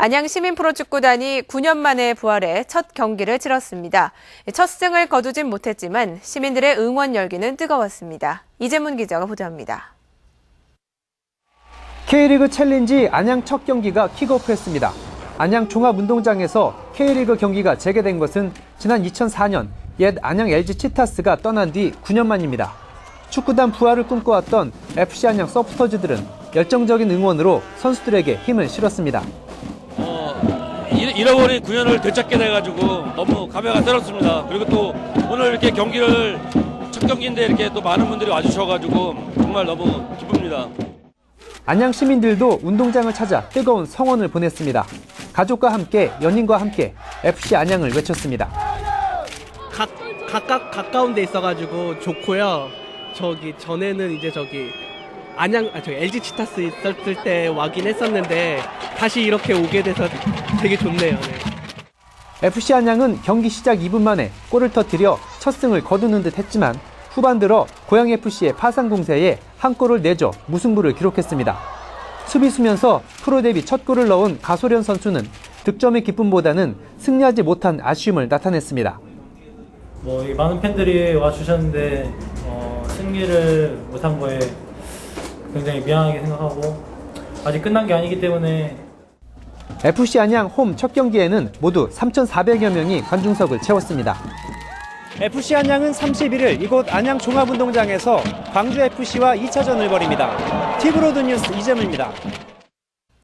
안양 시민 프로축구단이 9년 만에 부활해 첫 경기를 치렀습니다. 첫 승을 거두진 못했지만 시민들의 응원 열기는 뜨거웠습니다. 이재문 기자가 보도합니다. K리그 챌린지 안양 첫 경기가 킥오프했습니다. 안양 종합운동장에서 K리그 경기가 재개된 것은 지난 2004년 옛 안양 LG 치타스가 떠난 뒤 9년 만입니다. 축구단 부활을 꿈꿔왔던 FC 안양 서포터즈들은 열정적인 응원으로 선수들에게 힘을 실었습니다. 어, 잃- 잃어버린 9년을 되찾게 돼가지고 너무 감회가 새롭습니다. 그리고 또 오늘 이렇게 경기를 첫 경기인데 이렇게 또 많은 분들이 와주셔가지고 정말 너무 기쁩니다. 안양 시민들도 운동장을 찾아 뜨거운 성원을 보냈습니다. 가족과 함께 연인과 함께 FC 안양을 외쳤습니다. 각, 각각 가까운 데 있어가지고 좋고요. 저기 전에는 이제 저기 안양 아 저기 LG 치타스 있었을 때 와긴 했었는데 다시 이렇게 오게 돼서 되게 좋네요. 네. FC 안양은 경기 시작 2분 만에 골을 터뜨려 첫 승을 거두는 듯 했지만 후반 들어 고양 FC의 파상 공세에 한 골을 내줘 무승부를 기록했습니다. 수비수면서 프로 데뷔 첫 골을 넣은 가소련 선수는 득점의 기쁨보다는 승리하지 못한 아쉬움을 나타냈습니다. 뭐, 이 많은 팬들이 와주셨는데, 어, 승리를 못한 거에 굉장히 미안하게 생각하고, 아직 끝난 게 아니기 때문에 FC 안양 홈 첫 경기에는 모두 3,400여 명이 관중석을 채웠습니다. FC 안양은 31일 이곳 안양 종합운동장에서 광주 FC와 2차전을 벌입니다. 티브로드 뉴스 이재문입니다.